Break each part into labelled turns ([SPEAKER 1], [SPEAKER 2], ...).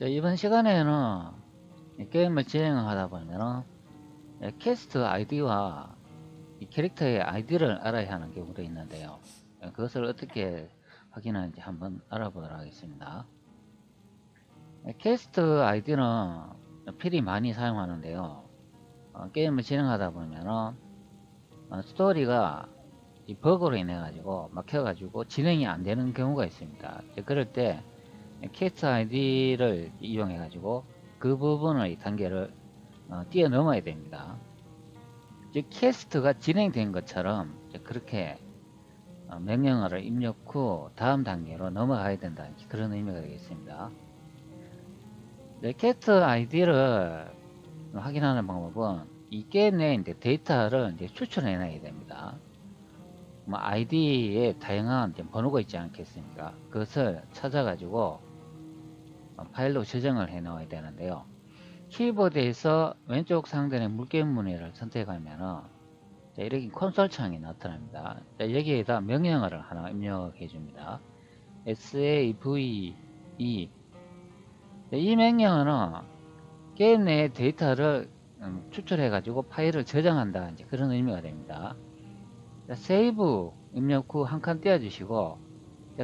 [SPEAKER 1] 자, 이번 시간에는 이 게임을 진행하다 보면은 예, 캐스트 아이디와 이 캐릭터의 아이디를 알아야 하는 경우도 있는데요. 예, 그것을 어떻게 확인하는지 한번 알아보도록 하겠습니다. 예, 캐스트 아이디는 필히 많이 사용하는데요. 어, 게임을 진행하다 보면은 어, 스토리가 이 버그로 인해 가지고 막혀 가지고 진행이 안 되는 경우가 있습니다. 그럴 때 캐스트 아이디를 이용해 가지고 그 부분의 단계를 어, 뛰어넘어야 됩니다. 즉 캐스트가 진행된 것처럼 그렇게 어, 명령어를 입력 후 다음 단계로 넘어가야 된다 그런 의미가 되겠습니다. 네, 캐스트 아이디를 확인하는 방법은 이 게임 내에 이제 데이터를 이제 추출해 놔야 됩니다. 뭐 아이디에 다양한 번호가 있지 않겠습니까? 그것을 찾아가지고 어, 파일로 저장을 해 놓아야 되는데요. 키보드에서 왼쪽 상단의 물개 무늬를 선택하면은 자, 이렇게 콘솔 창이 나타납니다. 자, 여기에다 명령어를 하나 입력해 줍니다. save e 자, 이 명령어는 게임 내의 데이터를 음, 추출해 가지고 파일을 저장한다 이제 그런 의미가 됩니다. 자, 세이브 입력 후 한 칸 띄워주시고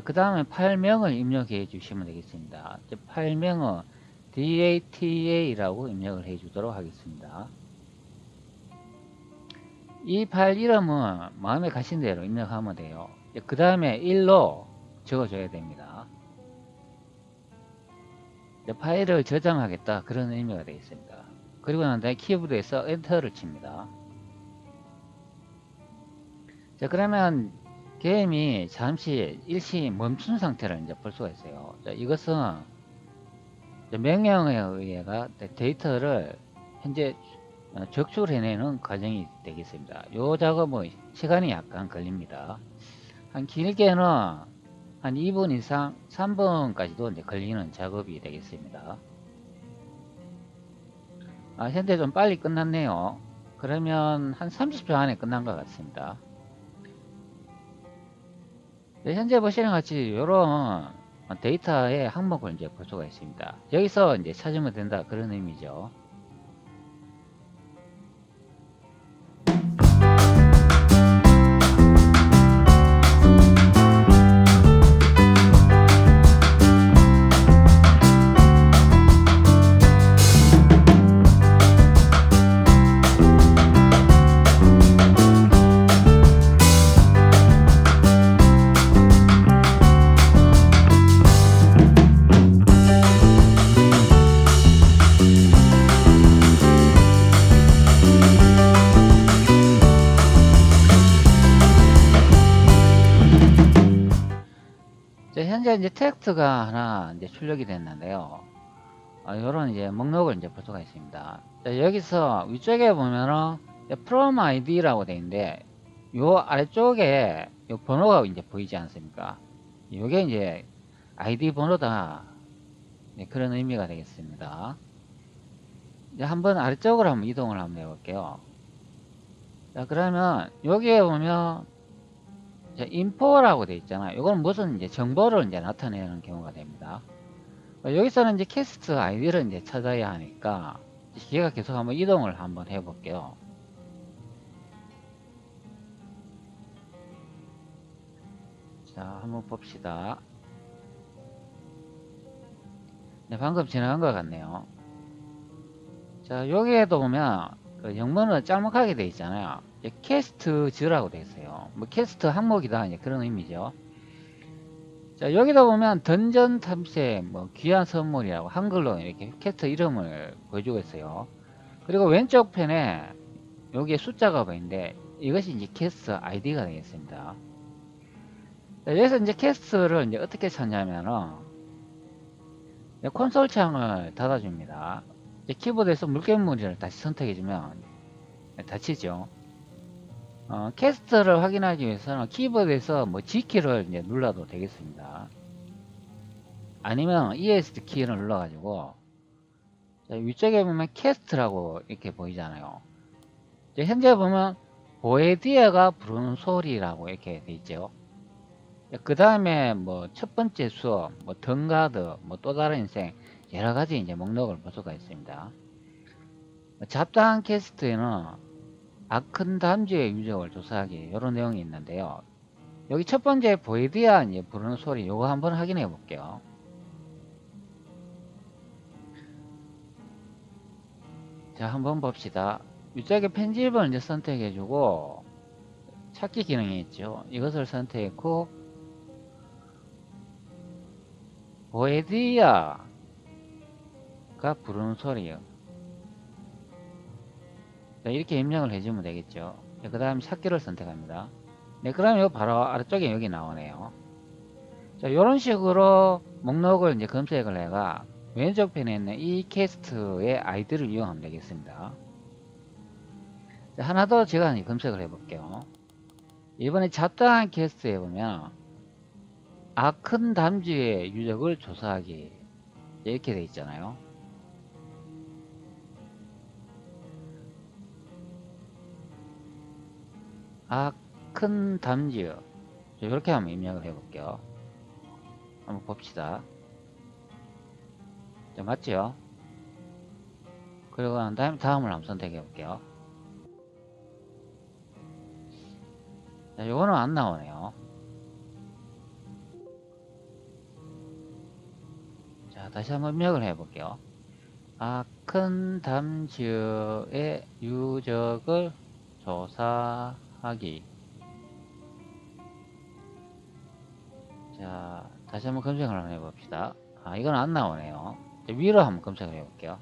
[SPEAKER 1] 그 다음에 파일명을 입력해 주시면 되겠습니다. 자, 파일명은 data라고 입력을 해 주도록 하겠습니다. 이 파일 이름은 마음에 가신 대로 입력하면 돼요. 그 다음에 1로 적어줘야 됩니다. 자, 파일을 저장하겠다 그런 의미가 되겠습니다. 그리고 난 다음에 키보드에서 엔터를 칩니다. 자 그러면 게임이 잠시 일시 멈춘 상태를 이제 볼 수가 있어요. 자, 이것은 명령에 의해가 데이터를 현재 어, 적출해내는 과정이 되겠습니다. 요 작업은 시간이 약간 걸립니다. 한 길게는 한 2분 이상 3분까지도 이제 걸리는 작업이 되겠습니다. 아, 현재 좀 빨리 끝났네요. 그러면 한 30초 안에 끝난 것 같습니다. 네, 현재 보시는 같이 이런 데이터의 항목을 이제 볼 수가 있습니다. 여기서 이제 찾으면 된다 그런 의미죠. 이제 텍스트가 하나 이제 출력이 됐는데요. 아, 요런 이제 목록을 이제 볼 수가 있습니다. 자, 여기서 위쪽에 보면은 from id라고 되어 있는데 요 아래쪽에 요 번호가 이제 보이지 않습니까? 요게 이제 아이디 번호다. 네, 그런 의미가 되겠습니다. 이제 한번 아래쪽으로 한번 이동을 한번 해볼게요. 자, 그러면 여기에 보면 자, 인포라고 되어 있잖아요. 이건 무슨 이제 정보를 이제 나타내는 경우가 됩니다. 어, 여기서는 이제 캐스트 아이디를 이제 찾아야 하니까 기계가 계속 한번 이동을 한번 해볼게요. 자, 한번 봅시다. 네, 방금 지나간 것 같네요. 자, 여기에도 보면 그 영문은 짤막하게 되어 있잖아요. 캐스트즈라고 되어 있어요. 뭐 캐스트 항목이다 이제 그런 의미죠. 자 여기다 보면 던전 탐색 뭐 귀한 선물이라고 한글로 이렇게 캐스트 이름을 보여주고 있어요. 그리고 왼쪽 편에 여기에 숫자가 보이는데 이것이 이제 캐스트 아이디가 되겠습니다. 자, 여기서 이제 캐스트를 이제 어떻게 찾냐면은 콘솔 창을 닫아줍니다. 키보드에서 물개무늬를 다시 선택해주면 닫히죠. 어, 캐스트를 확인하기 위해서는 키보드에서 뭐 G키를 이제 눌러도 되겠습니다. 아니면 ESC 키를 눌러가지고 자, 위쪽에 보면 캐스트라고 이렇게 보이잖아요. 현재 보면 보에디아가 부르는 소리라고 이렇게 돼 있죠. 그 다음에 뭐 첫 번째 수업, 뭐 덩가드, 뭐 또 다른 인생 여러 가지 이제 목록을 볼 수가 있습니다. 잡다한 캐스트에는 아큰 담지의 유적을 조사하기 이런 내용이 있는데요. 여기 첫 번째 보이디아 이제 부르는 소리 요거 한번 확인해 볼게요. 자 한번 봅시다. 유적의 편집을 이제 선택해 주고 찾기 기능이 있죠. 이것을 선택했고 보에디아가 부르는 소리요. 자, 이렇게 입력을 해주면 되겠죠. 그 다음 찾기를 선택합니다. 네, 그러면 요 바로 아래쪽에 여기 나오네요. 자, 이런 식으로 목록을 이제 검색을 해가 왼쪽 편에 있는 이 캐스트의 아이디를 이용하면 되겠습니다. 자, 하나 더 제가 검색을 해볼게요. 이번에 잡다한 캐스트에 보면 아큰 담지의 유적을 조사하기 이렇게 돼 있잖아요. 아큰 담지요. 이렇게 한번 입력을 해볼게요. 한번 봅시다. 자, 맞죠? 그리고 난 다음 다음을 한번 선택해 볼게요. 자, 요거는 안 나오네요. 자, 다시 한번 입력을 해 볼게요. 아, 큰 담지의 유적을 조사 하기. 자, 다시 한번 검색을 한번 해봅시다. 아, 이건 안 나오네요. 자, 위로 한번 검색을 해볼게요.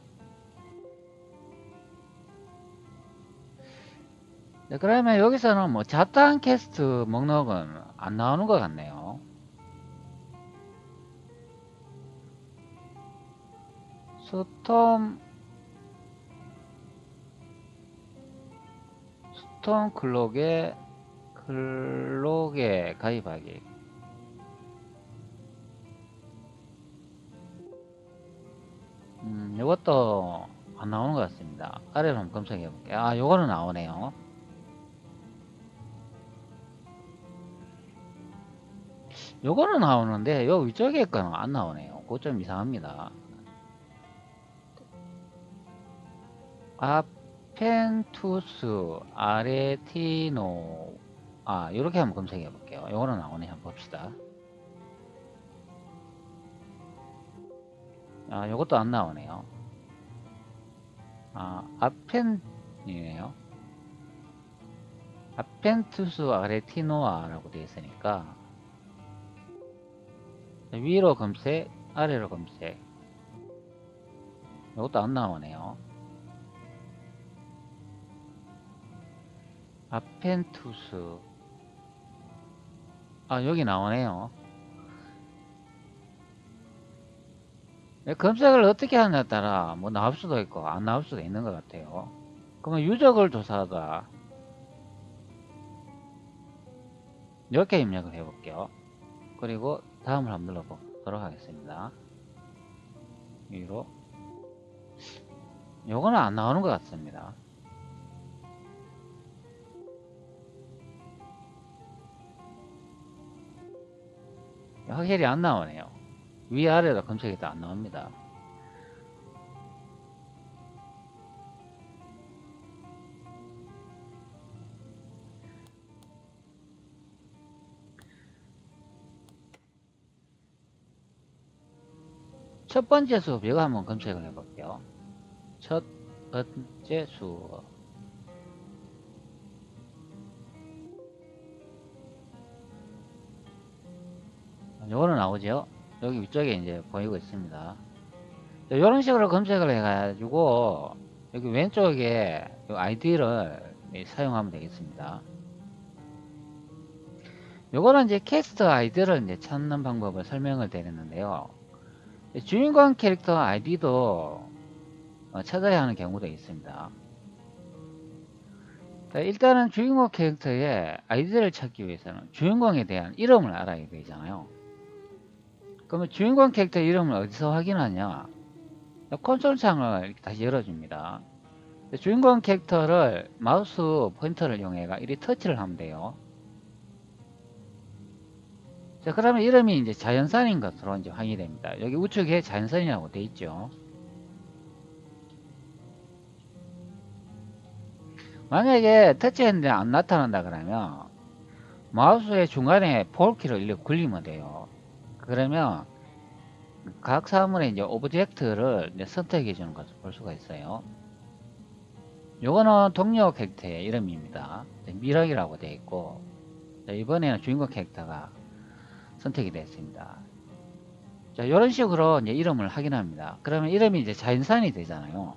[SPEAKER 1] 네, 그러면 여기서는 뭐 잡다한 캐스트 목록은 안 나오는 것 같네요. 스톰 스톰 클록에 클록에 가입하기 음, 이것도 안 나오는 것 같습니다. 아래로 한번 검색해 볼게요. 아, 요거는 나오네요. 요거는 나오는데 요 위쪽에 거는 안 나오네요. 그거 좀 이상합니다. 아 펜투스 아레티노 아 이렇게 한번 검색해 볼게요. 요거는 나오네 한번 봅시다. 아 요것도 안 나오네요. 아 아펜이네요. 아펜투스 아레티노아라고 되어 있으니까 위로 검색, 아래로 검색. 이것도 안 나오네요. 아펜투스. 아, 여기 나오네요. 네, 검색을 어떻게 하느냐에 따라 뭐 나올 수도 있고 안 나올 수도 있는 것 같아요. 그러면 유적을 조사하다. 이렇게 입력을 해볼게요. 그리고 다음을 한번 눌러보도록 하겠습니다. 위로. 요거는 안 나오는 것 같습니다. 확실히 안 나오네요. 위아래로 검색해도 안 나옵니다. 첫 번째 수업 이거 한번 검색을 해볼게요. 첫 번째 수업 요거는 나오죠. 여기 위쪽에 이제 보이고 있습니다. 이런 식으로 검색을 해 가지고 여기 왼쪽에 요 아이디를 사용하면 되겠습니다. 요거는 이제 캐스터 아이디를 이제 찾는 방법을 설명을 드렸는데요. 주인공 캐릭터 아이디도 어, 찾아야 하는 경우도 있습니다. 자, 일단은 주인공 캐릭터의 아이디를 찾기 위해서는 주인공에 대한 이름을 알아야 되잖아요. 그러면 주인공 캐릭터 이름을 어디서 확인하냐? 콘솔 창을 다시 열어줍니다. 주인공 캐릭터를 마우스 포인터를 이용해가 이리 터치를 하면 돼요. 자, 그러면 이름이 이제 자연산인 것으로 이제 확인이 됩니다. 여기 우측에 자연산이라고 돼 있죠. 만약에 터치했는데 안 나타난다 그러면 마우스의 중간에 폴키를 이렇게 굴리면 돼요. 그러면 각 사물의 이제 오브젝트를 이제 선택해 주는 것을 볼 수가 있어요. 요거는 동료 캐릭터의 이름입니다. 미락이라고 되어 있고 자, 이번에는 주인공 캐릭터가 선택이 됐습니다. 자, 이런 식으로 이제 이름을 확인합니다. 그러면 이름이 이제 자연산이 되잖아요.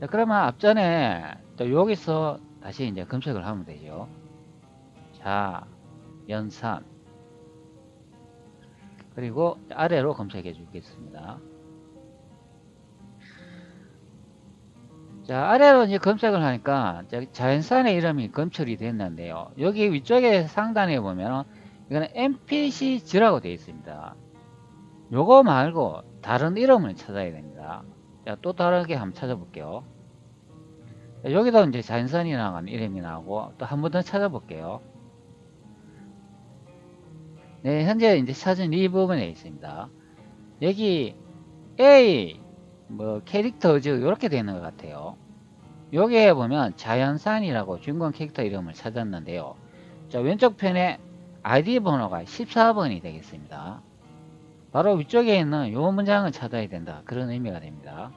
[SPEAKER 1] 자, 그러면 앞전에 또 여기서 다시 이제 검색을 하면 되죠. 자, 연산. 그리고 아래로 검색해 주겠습니다. 자, 아래로 이제 검색을 하니까 자, 자연산의 이름이 검출이 됐는데요. 여기 위쪽에 상단에 보면 이거는 NPCG라고 되어 있습니다. 요거 말고 다른 이름을 찾아야 됩니다. 자, 또 다르게 한번 찾아볼게요. 자, 여기도 이제 자연산이라는 이름이 나오고 또 한 번 더 찾아볼게요. 네, 현재 이제 찾은 이 부분에 있습니다. 여기 A 뭐 캐릭터즈 이렇게 되어 있는 것 같아요. 여기에 보면 자연산이라고 주인공 캐릭터 이름을 찾았는데요. 자 왼쪽 편에 아이디 번호가 14번이 되겠습니다. 바로 위쪽에 있는 이 문장을 찾아야 된다. 그런 의미가 됩니다.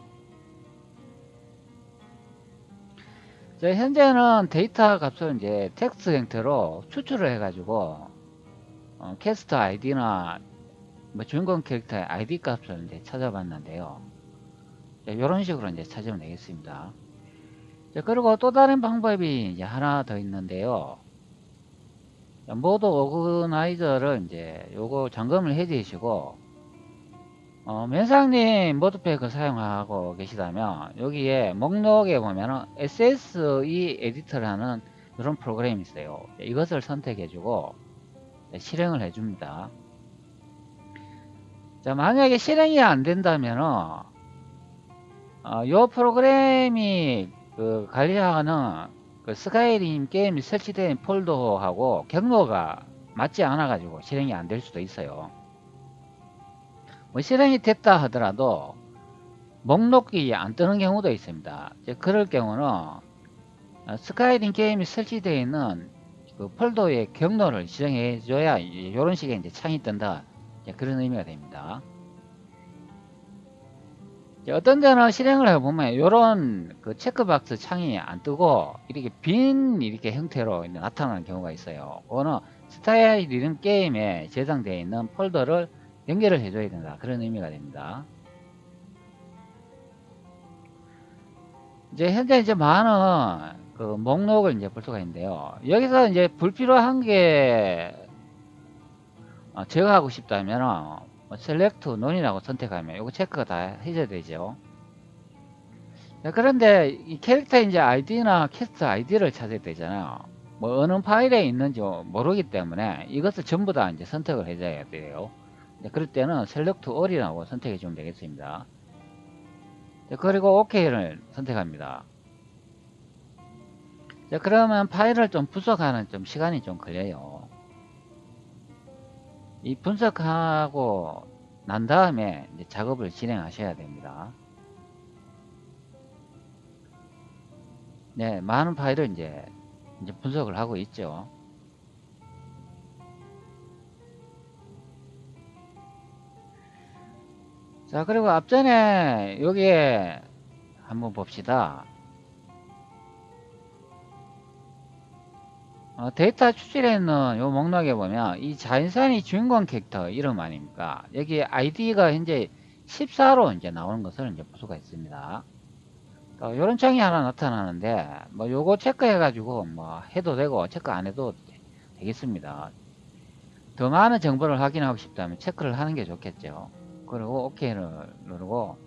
[SPEAKER 1] 자, 현재는 데이터 값을 이제 텍스트 형태로 추출을 해가지고 어, 캐스터 아이디나 뭐 주인공 캐릭터의 아이디 값을 이제 찾아봤는데요. 이런 식으로 이제 찾으면 되겠습니다. 자, 그리고 또 다른 방법이 이제 하나 더 있는데요. 자, 모드 오그나이저를 이제 요거 점검을 해 주시고 어, 면상님 모드팩을 사용하고 계시다면 여기에 목록에 보면은 SSE 에디터라는 이런 프로그램이 있어요. 이것을 선택해 주고 실행을 해 줍니다. 자, 만약에 실행이 안 된다면은 어, 요 프로그램이 그 관리하는 그 스카이림 게임이 설치된 폴더하고 경로가 맞지 않아 가지고 실행이 안 될 수도 있어요. 뭐 실행이 됐다 하더라도 목록이 안 뜨는 경우도 있습니다. 그럴 경우는 어, 스카이림 게임이 설치되어 있는 그 폴더의 경로를 실행해 줘야 이런 식의 이제 창이 뜬다. 그런 의미가 됩니다. 어떤 데는 실행을 해보면 이런 그 체크박스 창이 안 뜨고 이렇게 빈 이렇게 형태로 나타나는 경우가 있어요. 그거는 스타일 이름 게임에 저장되어 있는 폴더를 연결을 해줘야 된다. 그런 의미가 됩니다. 이제 현재 이제 많은 그 목록을 이제 볼 수가 있는데요. 여기서 이제 불필요한 게 어, 제거하고 싶다면 셀렉트 논이라고 선택하면 이거 체크가 다 해줘야 되죠. 자, 그런데 이 캐릭터 이제 아이디나 캐스트 아이디를 찾아야 되잖아요. 뭐 어느 파일에 있는지 모르기 때문에 이것을 전부 다 이제 선택을 해줘야 돼요. 자, 그럴 때는 셀렉트 all이라고 선택해 주면 되겠습니다. 자, 그리고 OK를 선택합니다. 자, 그러면 파일을 좀 분석하는 좀 시간이 좀 걸려요. 이 분석하고 난 다음에 작업을 진행하셔야 됩니다. 네, 많은 파일을 이제, 이제 분석을 하고 있죠. 자, 그리고 앞전에 여기에 한번 봅시다. 어, 데이터 추출해 있는 요 목록에 보면 이 자연산이 주인공 캐릭터 이름 아닙니까? 여기 아이디가 현재 14로 이제 나오는 것을 이제 볼 수가 있습니다. 어, 이런 창이 하나 나타나는데 뭐 요거 체크해 가지고 뭐 해도 되고 체크 안 해도 되겠습니다. 더 많은 정보를 확인하고 싶다면 체크를 하는 게 좋겠죠. 그리고 OK를 누르고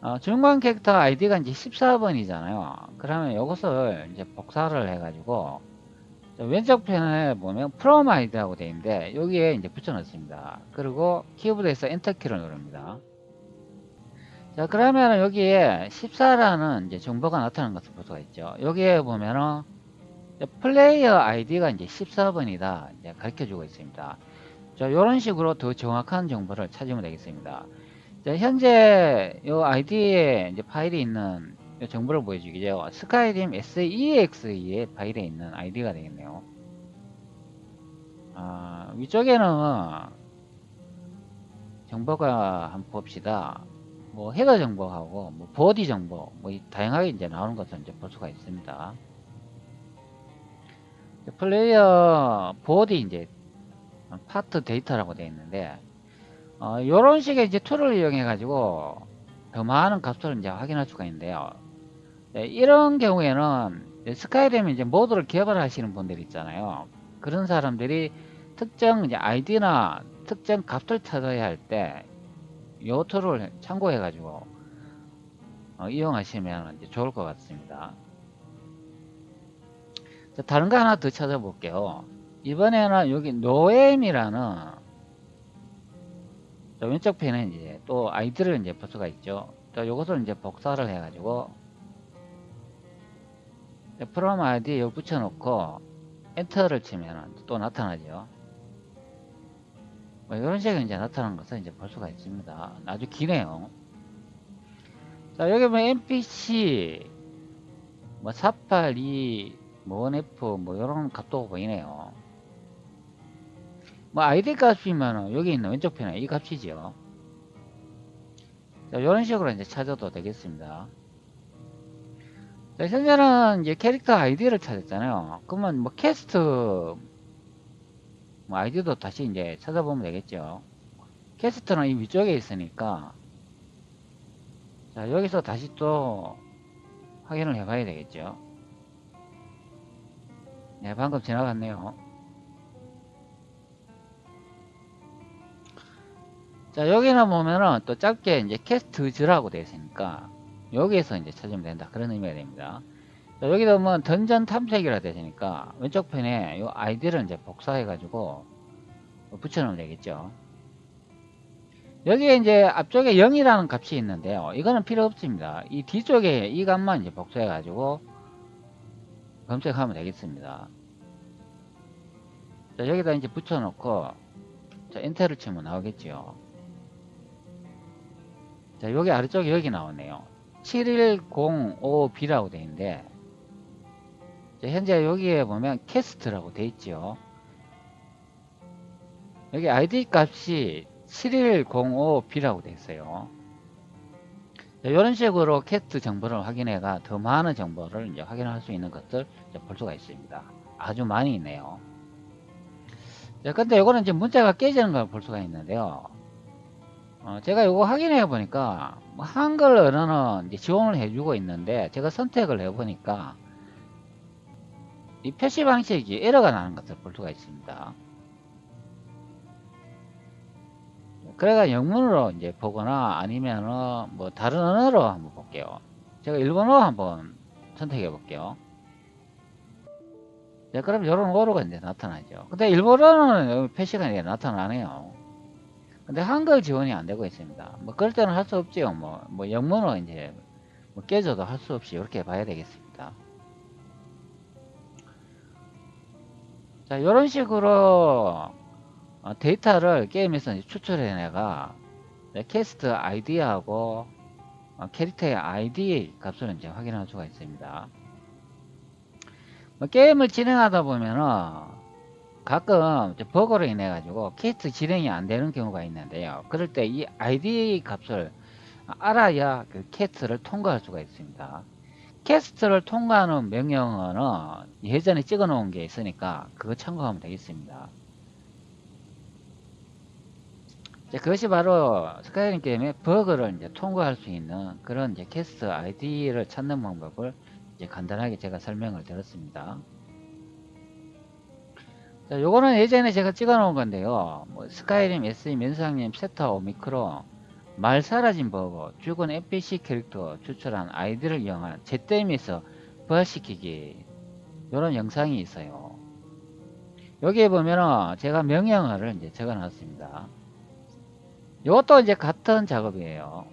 [SPEAKER 1] 어, 주인공 캐릭터 아이디가 이제 14번이잖아요. 그러면 이것을 이제 복사를 해가지고 왼쪽 편에 보면 프롬 아이디라고 되어 있는데 여기에 이제 붙여 넣습니다. 그리고 키보드에서 엔터키를 누릅니다. 자 그러면 여기에 14라는 이제 정보가 나타나는 것을 볼 수가 있죠. 여기에 보면은 플레이어 아이디가 이제 14번이다 이제 가르쳐주고 있습니다. 자, 이런 식으로 더 정확한 정보를 찾으면 되겠습니다. 자, 현재 이 아이디에 이제 파일이 있는 요 정보를 보여주기죠. 스카이림 SEX의 파일에 있는 아이디가 되겠네요. 아, 위쪽에는 정보가 한번 봅시다. 뭐 헤더 정보하고 뭐 보디 정보 뭐 이- 다양하게 이제 나오는 것을 이제 볼 수가 있습니다. 플레이어 보디 이제 파트 데이터라고 되어 있는데 어, 이런 식의 이제 툴을 이용해 가지고 더 많은 값을 이제 확인할 수가 있는데요. 네, 이런 경우에는 이제 스카이림 이제 모드를 개발하시는 분들 있잖아요. 그런 사람들이 특정 이제 아이디나 특정 값을 찾아야 할때이 툴을 참고해 가지고 어, 이용하시면 이제 좋을 것 같습니다. 자, 다른 거 하나 더 찾아볼게요. 이번에는 여기 노엠이라는 자, 왼쪽 편에 이제 또 아이디를 이제 볼 수가 있죠. 자, 요것을 이제 복사를 해가지고 프롬 아이디 여기 붙여놓고 엔터를 치면 또 나타나죠. 뭐 이런 식으로 이제 나타나는 것을 이제 볼 수가 있습니다. 아주 기네요. 자, 여기 뭐 NPC, 뭐 482, 뭐 1F, 뭐 이런 값도 보이네요. 뭐 아이디 값이면 여기 있는 왼쪽 편에 이 값이죠. 자, 이런 식으로 이제 찾아도 되겠습니다. 자, 현재는 이제 캐릭터 아이디를 찾았잖아요. 그러면 뭐 캐스트 뭐 아이디도 다시 이제 찾아보면 되겠죠. 캐스트는 이 위쪽에 있으니까 자 여기서 다시 또 확인을 해봐야 되겠죠. 네 방금 지나갔네요. 자 여기는 보면은 또 짧게 이제 캐스트즈라고 되어 있으니까 여기에서 이제 찾으면 된다 그런 의미가 됩니다. 자, 여기도 뭐 던전 탐색이라 되니까 왼쪽 편에 이 아이디를 이제 복사해 가지고 붙여놓으면 되겠죠. 여기에 이제 앞쪽에 0이라는 값이 있는데요. 이거는 필요 없습니다. 이 뒤쪽에 이 값만 이제 복사해 가지고 검색하면 되겠습니다. 자, 여기다 이제 붙여놓고 자, 엔터를 치면 나오겠죠. 자, 여기 아래쪽에 여기 나오네요. 7105B라고 되어 있는데 자, 현재 여기에 보면 캐스트라고 되어 있죠. 여기 아이디 값이 7105B라고 되어 있어요. 자, 이런 식으로 캐스트 정보를 확인해가 더 많은 정보를 이제 확인할 수 있는 것들 볼 수가 있습니다. 아주 많이 있네요. 자, 근데 이거는 이제 문자가 깨지는 걸 볼 수가 있는데요. 어, 제가 이거 확인해 보니까 뭐 한글 언어는 지원을 해주고 있는데 제가 선택을 해 보니까 이 표시 방식이 에러가 나는 것을 볼 수가 있습니다. 그래가 영문으로 이제 보거나 아니면은 뭐 다른 언어로 한번 볼게요. 제가 일본어 한번 선택해 볼게요. 네, 그럼 이런 오류가 이제 나타나죠. 근데 일본어는 표시가 이제 나타나네요. 근데 한글 지원이 안 되고 있습니다. 뭐 그럴 때는 할 수 없지요. 뭐, 뭐 영문어 이제 뭐 깨져도 할 수 없이 이렇게 봐야 되겠습니다. 자, 이런 식으로 어, 데이터를 게임에서 이제 추출해 내가 캐스트 아이디하고 어, 캐릭터의 아이디 값을 이제 확인할 수가 있습니다. 뭐 게임을 진행하다 보면은 가끔 버그로 인해 가지고 캐스트 진행이 안 되는 경우가 있는데요. 그럴 때이 아이디 값을 알아야 그 캐스트를 통과할 수가 있습니다. 캐스트를 통과하는 명령어는 예전에 찍어 놓은 게 있으니까 그거 참고하면 되겠습니다. 그것이 바로 스카이림 게임의 버그를 이제 통과할 수 있는 그런 캐스트 아이디를 찾는 방법을 이제 간단하게 제가 설명을 드렸습니다. 자, 요거는 예전에 제가 찍어 놓은 건데요. 뭐 스카이림 SE 면상님 세터 오미크로 말 사라진 버거 죽은 NPC 캐릭터 추출한 아이디를 이용한 제땜에서 부활시키기 요런 영상이 있어요. 여기에 보면은 제가 명령어를 이제 적어 놨습니다. 이것도 이제 같은 작업이에요.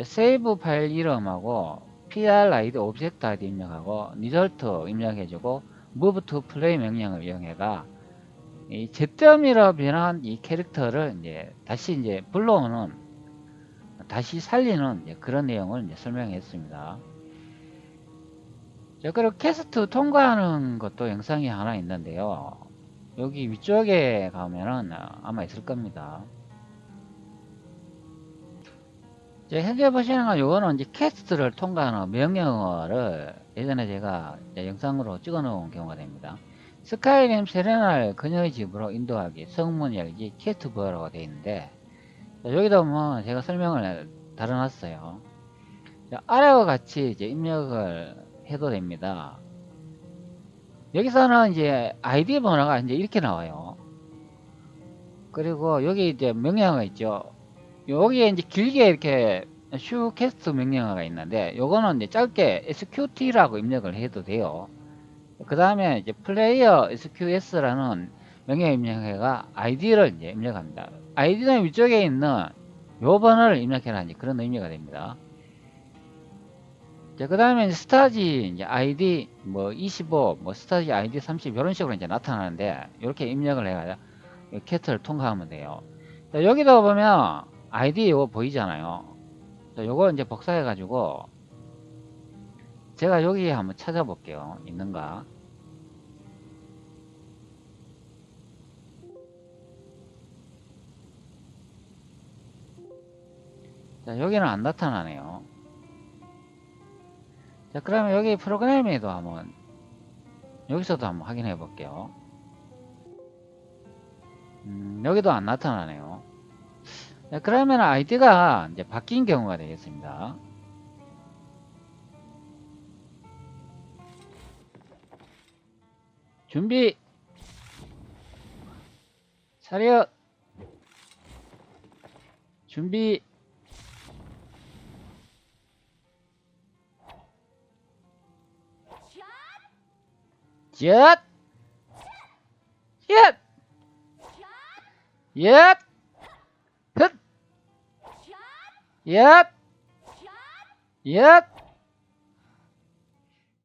[SPEAKER 1] 세이브 파일 이름하고 PRID 오브젝트 ID 입력하고 리절트 입력해주고 move to play 명령을 이용해가 이 제점이라 변한 이 캐릭터를 이제 다시 이제 불러오는 다시 살리는 그런 내용을 설명했습니다. 자, 그리고 캐스트 통과하는 것도 영상이 하나 있는데요. 여기 위쪽에 가면은 아, 아마 있을 겁니다. 이제 현재 보시는 건 요거는 이제 캐스트를 통과하는 명령어를 예전에 제가 영상으로 찍어 놓은 경우가 됩니다. 스카이림 세레나를 그녀의 집으로 인도하기, 성문 열기, 캐스트 부여라고 되어 있는데 자, 여기다 보면 제가 설명을 달아놨어요. 자, 아래와 같이 이제 입력을 해도 됩니다. 여기서는 이제 아이디 번호가 이제 이렇게 나와요. 그리고 여기 이제 명령어가 있죠. 여기에 이제 길게 이렇게 슈 캐스트 명령어가 있는데 요거는 이제 짧게 SQT라고 입력을 해도 돼요. 그 다음에 이제 플레이어 SQS라는 명령 입력해가 아이디를 이제 입력합니다. 아이디는 위쪽에 있는 요 번호를 입력해라 이제 그런 의미가 됩니다. 자, 그 다음에 스타지 이제 아이디 뭐 25, 뭐 스타지 아이디 30 이런 식으로 이제 나타나는데 이렇게 입력을 해가 캐트를 통과하면 돼요. 자, 여기다 보면 아이디 이거 보이잖아요. 자, 요거 이제 복사해 가지고 제가 여기 한번 찾아볼게요. 있는가? 자, 여기는 안 나타나네요. 자, 그러면 여기 프로그램에도 한번 여기서도 한번 확인해 볼게요. 음, 여기도 안 나타나네요. 자, 그러면 아이디가 이제 바뀐 경우가 되겠습니다. 준비 차렷 준비 얏! 얏! 얏! 흣! 얏! 얏!